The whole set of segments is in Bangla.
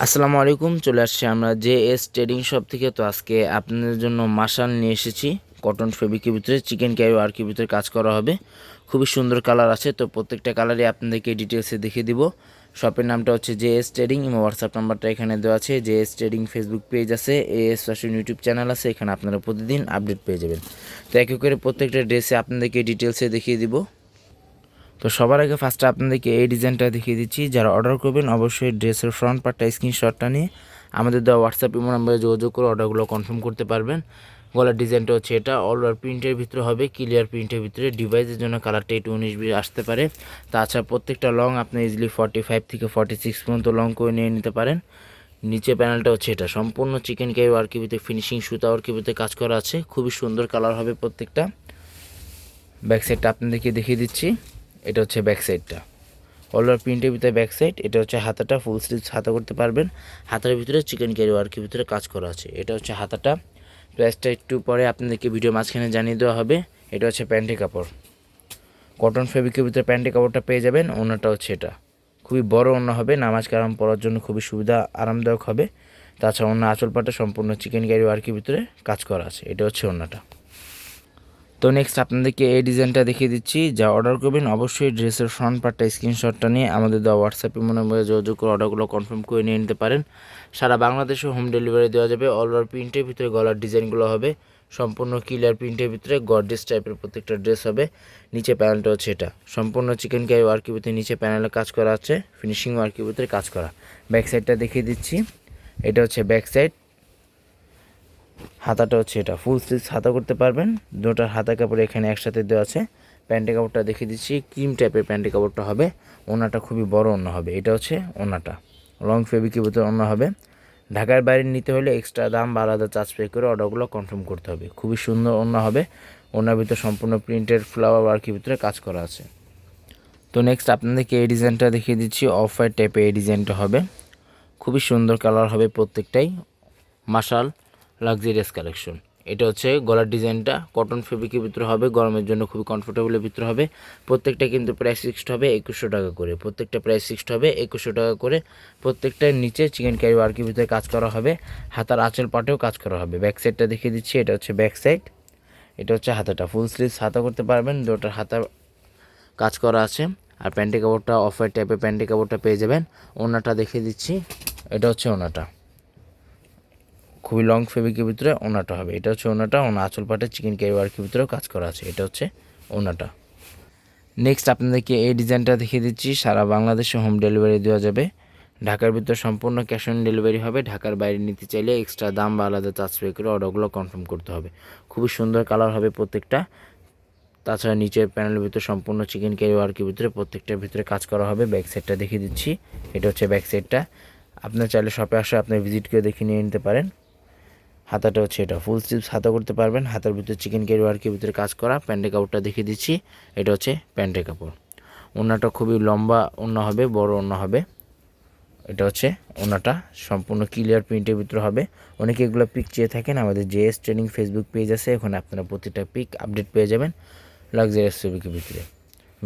আসসালামু আলাইকুম, চলে আসছি আমরা জে এস ট্রেডিং শপ থেকে। তো আজকে আপনাদের জন্য মাসাল নিয়ে এসেছি। কটন ফেব্রিকের ভিতরে চিকেন ক্যারি আর্কির ভিতরে কাজ করা হবে। খুবই সুন্দর কালার আছে, তো প্রত্যেকটা কালারই আপনাদেরকে ডিটেলসে দেখিয়ে দিব। শপের নামটা হচ্ছে জে এস ট্রেডিং এবং হোয়াটসঅ্যাপ নাম্বারটা এখানে দেওয়া আছে। J S trading Facebook page আছে A S fashion YouTube channel আছে, এখানে আপনারা প্রতিদিন আপডেট পেয়ে যাবেন। তো এক করে প্রত্যেকটা ড্রেসে আপনাদেরকে ডিটেলসে দেখিয়ে দিব। তো সবার আগে ফার্স্টে আপনাদেরকে এই ডিজাইনটা দেখিয়ে দিচ্ছি। যারা অর্ডার করবেন, অবশ্যই ড্রেসের ফ্রন্ট পার্টটা স্ক্রিনশটটা নিয়ে আমাদের দেওয়া হোয়াটসঅ্যাপ ইমো নাম্বারে যোগাযোগ করে অর্ডারগুলো কনফার্ম করতে পারবেন। গলার ডিজাইনটা হচ্ছে এটা। অল ওভার প্রিন্টের ভিতরে হবে ক্লিয়ার প্রিন্টের ভিতরে। ডিভাইসের জন্য কালারটা একটু উনিশ বিশ আসতে পারে। তাছাড়া প্রত্যেকটা লং আপনি ইজিলি ফর্টি ফাইভ থেকে ফর্টি সিক্স পর্যন্ত লং করে নিয়ে নিতে পারেন। নিচে প্যানেলটা হচ্ছে এটা। সম্পূর্ণ চিকেন ওয়ার্কের ভিতরে ফিনিশিং সুতা ভিতরে কাজ করা আছে। খুবই সুন্দর কালার হবে প্রত্যেকটা। ব্যাক সাইডটা আপনাদেরকে দেখিয়ে দিচ্ছি। এটা হচ্ছে ব্যাক সাইডটা অলওয়ার প্রিন্টের ভিতরে ব্যাক সাইড এটা হচ্ছে হাতাটা ফুল স্লিভস হাতা করতে পারবেন। হাতার ভিতরে চিকেন ক্যারি ওয়ার্কের ভিতরে কাজ করা আছে। এটা হচ্ছে হাতাটা। প্রাইসটা একটু পরে আপনাদেরকে ভিডিও মাঝখানে জানিয়ে দেওয়া হবে। এটা হচ্ছে প্যান্টের কাপড়। কটন ফেব্রিকের ভিতরে প্যান্টের কাপড়টা পেয়ে যাবেন। ওনাটা হচ্ছে এটা। খুবই বড় অন্য হবে। নামাজ কালাম পরার জন্য খুবই সুবিধা, আরামদায়ক হবে। তাছাড়া অন্য আঁচল পাটা সম্পূর্ণ চিকেন ক্যারি ওয়ার্কের ভিতরে কাজ করা আছে। এটা হচ্ছে অন্যটা তো নেক্সট আপনাদেরকে এই ডিজাইনটা দেখিয়ে দিচ্ছি। যা অর্ডার করবেন, অবশ্যই ড্রেসের ফ্রন্ট পার্টটা স্ক্রিনশটটা নিয়ে আমাদের দেওয়া হোয়াটসঅ্যাপে মনে মনে যোগাযোগ করে অর্ডারগুলো কনফার্ম করে নিয়ে নিতে পারেন। সারা বাংলাদেশে হোম ডেলিভারি দেওয়া যাবে। অল ওভার প্রিন্টের ভিতরে গলার ডিজাইনগুলো হবে। সম্পূর্ণ ক্লিয়ার প্রিন্টের ভিতরে গডেস টাইপের প্রত্যেকটা ড্রেস হবে। নিচে প্যানেলটা হচ্ছে এটা। সম্পূর্ণ চিকেন ক্যারি ওয়ার্কের ভিতরে নিচে প্যানেলে কাজ করা আছে। ফিনিশিং ওয়ার্কের ভিতরে কাজ করা। ব্যাক সাইডটা দেখিয়ে দিচ্ছি। এটা হচ্ছে ব্যাক সাইড হাতাটা হচ্ছে এটা। ফুল স্লিভস হাতা করতে পারবেন। দুটার হাতা কাপড় এখানে একসাথে দেওয়া আছে। প্যান্টের কাপড়টা দেখিয়ে দিচ্ছি, ক্রিম টাইপের প্যান্টের কাপড়টা হবে। ওনাটা খুবই বড় অন্য হবে। এটা হচ্ছে ওনাটা লং ফেব্রিকের ভিতরে অন্য হবে। ঢাকার বাইরে নিতে হলে এক্সট্রা দাম বা আলাদা চার্জ পে করে অর্ডারগুলো কনফার্ম করতে হবে। খুবই সুন্দর অন্য হবে। ওনার ভিতরে সম্পূর্ণ প্রিন্টের ফ্লাওয়ার ওয়ার্কের ভিতরে কাজ করা আছে। তো নেক্সট আপনাদেরকে এই ডিজাইনটা দেখিয়ে দিচ্ছি। অফ হোয়াইট টাইপের এই ডিজাইনটা হবে। খুবই সুন্দর কালার হবে প্রত্যেকটাই। মাশাল। লাক্সারিয়াস কালেকশন এটা হচ্ছে গলার ডিজাইনটা। কটন ফেব্রিকের ভিতরে হবে, গরমের জন্য খুবই কমফোর্টেবলের ভিতরে হবে। প্রত্যেকটা কিন্তু প্রাইস ফিক্সড হবে একুশশো টাকা করে। প্রত্যেকটা প্রাইস ফিক্সড হবে একুশশো টাকা করে। প্রত্যেকটার নিচে চিকেন ক্যারি ওয়ার্কের ভিতরে কাজ করা হবে। হাতার আঁচল পাটেও কাজ করা হবে। ব্যাক সাইডটা দেখিয়ে দিচ্ছি, এটা হচ্ছে ব্যাক সাইড এটা হচ্ছে হাতাটা। ফুল স্লিভস হাতা করতে পারবেন দুটার হাতা কাজ করা আছে। আর প্যান্টি কাপড়টা অফ হোয়াইট টাইপের প্যান্টি কাপড়টা পেয়ে যাবেন। ওনাটা দেখিয়ে দিচ্ছি। এটা হচ্ছে ওনাটা। খুবই লং ফেব্রিকের ভিতরে ওনাটা হবে। এটা হচ্ছে ওনাটা, ওনা আঁচল পাটে চিকেন ক্যারি ওয়ার্কের ভিতরেও কাজ করা আছে। এটা হচ্ছে ওনাটা। নেক্সট আপনাদেরকে এই ডিজাইনটা দেখিয়ে দিচ্ছি। সারা বাংলাদেশে হোম ডেলিভারি দেওয়া যাবে। ঢাকার ভিতরে সম্পূর্ণ ক্যাশ অন ডেলিভারি হবে। ঢাকার বাইরে নিতে চাইলে এক্সট্রা দাম বা আলাদা চার্জ পে করে অর্ডারগুলো কনফার্ম করতে হবে। খুবই সুন্দর কালার হবে প্রত্যেকটা। তাছাড়া নিচের প্যানেলের ভিতরে সম্পূর্ণ চিকেন ক্যারি ওয়ার্কের ভিতরে প্রত্যেকটার ভিতরে কাজ করা হবে। ব্যাক সাইডটা দেখিয়ে দিচ্ছি। এটা হচ্ছে ব্যাক সাইডটা আপনার চাইলে শপে আসে, আপনি ভিজিট করে দেখে নিয়ে নিতে পারেন। হাতাটা হচ্ছে এটা। ফুল স্লিভস হাতা করতে পারবেন। হাতার ভিতরে চিকেন ক্যারি ওয়ার্কের ভিতরে কাজ করা। প্যান্টের কাপড়টা দেখিয়ে দিচ্ছি। এটা হচ্ছে প্যান্টের কাপড়। ওনাটা খুবই লম্বা ওনা হবে, বড় ওনা হবে। এটা হচ্ছে ওনাটা সম্পূর্ণ ক্লিয়ার প্রিন্টের ভিতরে হবে। অনেকে এগুলো পিক চেয়ে থাকেন। আমাদের জেএস ট্রেনিং ফেসবুক পেজ আছে। ওখানে আপনারা প্রতিটা পিক আপডেট পেয়ে যাবেন। লাক্সারিয়াস ছবিকের ভিতরে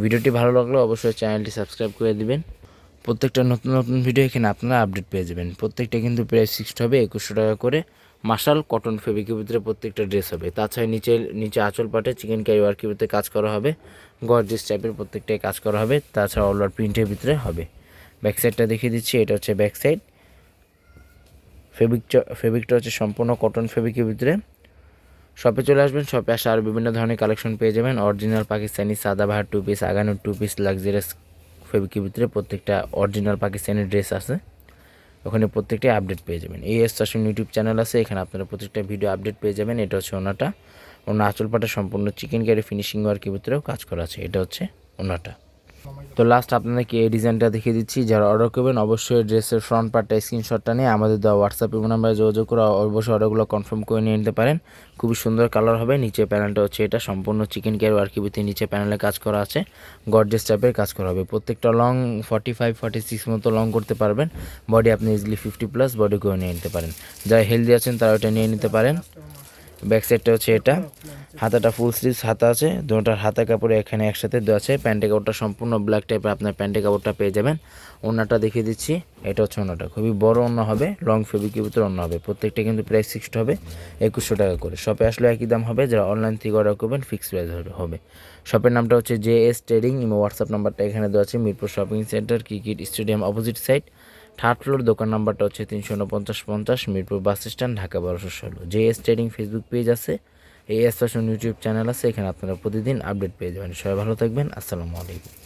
ভিডিওটি ভালো লাগলে অবশ্যই চ্যানেলটি সাবস্ক্রাইব করে দিবেন। প্রত্যেকটা নতুন নতুন ভিডিও এখানে আপনারা আপডেট পেয়ে যাবেন। প্রত্যেকটা কিন্তু প্রায় সিক্সড হবে, একুশশো টাকা করে। মার্শাল কটন ফেব্রিকের ভিতরে প্রত্যেকটা ড্রেস হবে। তাছাড়া নিচে নিচে আঁচল পাটে চিকেন ক্যারি ওয়ার্কের ভিতরে কাজ করা হবে। গর্জেস টাইপের প্রত্যেকটাই কাজ করা হবে। তাছাড়া অলওয়ার প্রিন্টের ভিতরে হবে। ব্যাক সাইডটা দেখিয়ে দিচ্ছি, এটা হচ্ছে ব্যাক সাইড ফেব্রিক ফেব্রিকটা হচ্ছে সম্পূর্ণ কটন ফেব্রিকের ভিতরে। শপে চলে আসবেন শপে আসে আর বিভিন্ন ধরনের কালেকশন পেয়ে যাবেন। Original Pakistani Sadabahar two piece আগানোর টু পিস লাক্সারিয়াস ফেব্রিকের ভিতরে প্রত্যেকটা অরিজিনাল পাকিস্তানি ড্রেস আছে। ওখানে প্রত্যেকটাই আপডেট পেয়ে যাবেন। এই এস চাষন ইউটিউব চ্যানেল আছে, এখানে আপনারা প্রত্যেকটা ভিডিও আপডেট পেয়ে যাবেন। এটা হচ্ছে ওনাটা। ওনার আঁচল পাটা সম্পূর্ণ চিকেন ক্যারি ফিনিশিং ওয়ার্কের ভিতরেও কাজ করা আছে। এটা হচ্ছে ওনাটা। তো লাস্ট আপনাদেরকে এই ডিজাইনটা দেখিয়ে দিচ্ছি। যারা অর্ডার করবেন, অবশ্যই ড্রেসের ফ্রন্ট পার্টটা স্ক্রিনশটটা নিয়ে আমাদের দেওয়া হোয়াটসঅ্যাপ এবং নাম্বারে যোগাযোগ করে অবশ্যই অর্ডারগুলো কনফার্ম করে নিয়ে নিতে পারেন। খুবই সুন্দর কালার হবে, নিচে প্যানেলটা হচ্ছে এটা, সম্পূর্ণ চিকেন কেয়ার ওয়ার্কের ভিতরে নিচে প্যানেলে কাজ করা আছে। গর্জেস টাইপের কাজ করা হবে। প্রত্যেকটা long forty five forty six মতো লং করতে পারবেন। বডি আপনি ইজিলি ফিফটি প্লাস বডি করে নিয়ে নিতে পারেন। যারা হেলদি আছেন, তারা ওটা নিয়ে নিতে পারেন। ব্যাক সাইডটা হচ্ছে এটা। হাতাটা ফুল স্লিভস হাতা আছে। দুটার হাতা কাপড়ে এখানে একসাথে দেওয়া আছে। প্যান্টের কাপড়টা সম্পূর্ণ ব্ল্যাক টাইপের আপনার প্যান্টের কাপড়টা পেয়ে যাবেন। ওনাটা দেখিয়ে দিচ্ছি। এটা হচ্ছে ওনাটা খুবই বড় অন্য হবে লং ফেব্রিকের ভিতরে অন্য হবে। প্রত্যেকটা কিন্তু প্রাইস ফিক্সড হবে। একুশশো টাকা করে। শপে আসলে একই দাম হবে। যারা অনলাইন থেকে অর্ডার করবেন ফিক্সড প্রাইস হবে শপের নামটা হচ্ছে জে এস ট্রেডিং হোয়াটসঅ্যাপ নাম্বারটা এখানে দেওয়া আছে। Mirpur shopping centre cricket stadium opposite side third floor দোকান নাম্বারটা হচ্ছে তিনশো উনপঞ্চাশ পঞ্চাশ, মিরপুর বাস স্ট্যান্ড, ঢাকা বারোশো ষোলো। J S trading Facebook page আছে, এই এস ফ্যাশন ইউটিউব চ্যানেল আছে, এখানে আপনারা প্রতিদিন আপডেট পেয়ে যাবেন। সবাই ভালো থাকবেন, আসসালামু আলাইকুম।